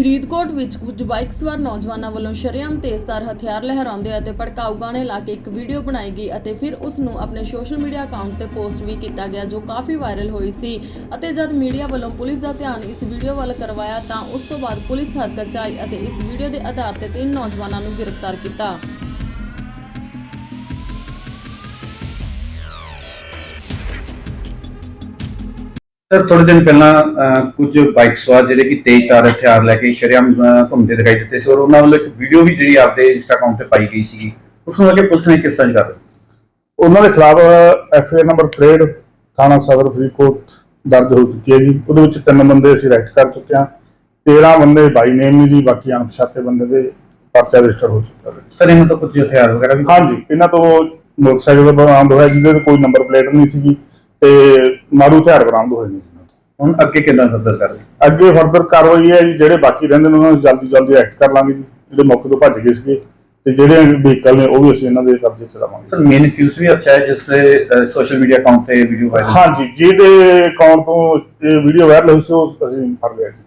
ਫਰੀਦਕੋਟ ਵਿੱਚ ਕੁਝ ਬਾਈਕ ਸਵਾਰ ਨੌਜਵਾਨਾਂ ਵੱਲੋਂ ਸ਼ਰੇਆਮ ਤੇਜ਼ਧਾਰ ਹਥਿਆਰ ਲਹਿਰਾਉਂਦੇ ਅਤੇ ਭੜਕਾਊ ਗਾਣੇ ਲਾ ਕੇ ਇੱਕ ਵੀਡੀਓ ਬਣਾਈ ਗਈ ਅਤੇ ਫਿਰ ਉਸ ਨੂੰ ਆਪਣੇ ਸੋਸ਼ਲ ਮੀਡੀਆ ਅਕਾਊਂਟ ਤੇ ਪੋਸਟ ਵੀ ਕੀਤਾ ਗਿਆ ਜੋ ਕਾਫੀ ਵਾਇਰਲ ਹੋਈ ਸੀ। ਅਤੇ ਜਦ ਮੀਡੀਆ ਵੱਲੋਂ ਪੁਲਿਸ ਦਾ ਧਿਆਨ ਇਸ ਵੀਡੀਓ ਵੱਲ ਕਰਵਾਇਆ ਤਾਂ ਉਸ ਤੋਂ ਬਾਅਦ ਪੁਲਿਸ ਹਰਕਤ 'ਚ ਆਈ ਅਤੇ ਇਸ ਵੀਡੀਓ ਦੇ ਆਧਾਰ ਤੇ ਤਿੰਨ ਨੌਜਵਾਨਾਂ ਨੂੰ ਗ੍ਰਿਫਤਾਰ ਕੀਤਾ। ਸਰ ਥੋੜੇ ਦਿਨ ਪਹਿਲਾਂ ਅਹ, ਕੁਝ ਬਾਈਕ ਸਵਾਰ ਜਿਹੜੇ ਕਿ ਤੇਜ਼ ਤਾਰ ਹਥਿਆਰ ਲੈ ਕੇ ਸ਼ਰੇਆਮ ਅਹ, ਘੁੰਮਦੇ ਦਿਖਾਈ ਦਿੱਤੇ ਸੀ ਔਰ ਉਹਨਾਂ ਵੱਲੋਂ ਇੱਕ ਵੀਡੀਓ ਵੀ ਜਿਹੜੀ ਆਪਦੇ ਇੰਸਟਾ ਅਕਾਊਂਟ ਤੇ ਪਾਈ ਗਈ ਸੀ ਉਸ ਨੂੰ ਕੇ ਪੁਲਿਸ ਨੇ ਕਿਸ ਤਰ੍ਹਾਂ ਕਰ ਉਹਨਾਂ ਦੇ ਖਿਲਾਫ ਐਫ ਆਈ ਆਰ ਨੰਬਰ 63 ਥਾਣਾ ਸਦਰ ਫਰੀਦਕੋਟ ਦਰਜ ਹੋ ਚੁੱਕੀ ਹੈ ਜੀ। ਉਹਦੇ ਵਿੱਚ ਤਿੰਨ ਬੰਦੇ ਅਸੀਂ ਅਰੈਸਟ ਕਰ ਚੁੱਕੇ ਹਾਂ। 13 ਬੰਦੇ ਬਾਈ ਨੇਮ ਜੀ ਬਾਕੀ ਅਣਪਛਾਤੇ ਬੰਦੇ ਦੇ ਪਰਚਾ ਰਜਿਸਟਰ ਹੋ ਚੁੱਕਾ ਹੈ। ਸਰ ਇਹਨਾਂ ਤੋਂ ਕੁਝ ਹਥਿਆਰ ਵਗੈਰਾ ਵੀ? ਹਾਂਜੀ ਇਹਨਾਂ ਤੋਂ ਮੋਟਰਸਾਈਕਲ ਦਾ ਬਰਾਮਦ ਹੋਇਆ ਜਿਹਦੇ ਤੇ ਕੋਈ ਨੰਬਰ ਪਲੇਟ ਨਹੀਂ ਸੀਗੀ। ਤੇ ਮਾਰੂ ਹਥਿਆਰ ਬਰਾਮਦ ਹੋਏ ਨੇ ਜੀ। ਹੁਣ ਅੱਗੇ ਕਿੱਦਾਂ ਫਰਦਰ ਕਰ ਅੱਗੇ ਫਰਦਰ ਕਾਰਵਾਈ ਹੈ ਜੀ ਜਿਹੜੇ ਬਾਕੀ ਰਹਿੰਦੇ ਨੇ ਉਹਨਾਂ ਨੂੰ ਜਲਦੀ ਜਲਦੀ ਐਕਟ ਕਰ ਲਾਂਗੇ ਜੀ। ਜਿਹੜੇ ਮੌਕੇ ਤੋਂ ਭੱਜ ਗਏ ਸੀਗੇ ਤੇ ਜਿਹੜੇ ਵਹੀਕਲ ਨੇ ਉਹ ਵੀ ਅਸੀਂ ਇਹਨਾਂ ਦੇ ਕਬਜ਼ੇ ਚ ਲਵਾਂਗੇ। ਸਰ ਮੇਨ ਅਕਿਊਜ਼ ਵੀ ਅੱਛਾ ਹੈ ਜਿਸ ਦੇ ਸੋਸ਼ਲ ਮੀਡੀਆ ਅਕਾਊਂਟ ਤੇ ਵੀਡੀਓ ਵਾਇਰਲ ਹਾਂਜੀ ਜਿਹਦੇ ਅਕਾਊਂਟ ਤੋਂ ਇਹ ਵੀਡੀਓ ਵਾਇਰਲ ਹੋਈ ਸੀ ਉਹ ਅਸੀਂ ਫੜ ਲਿਆ ਜੀ।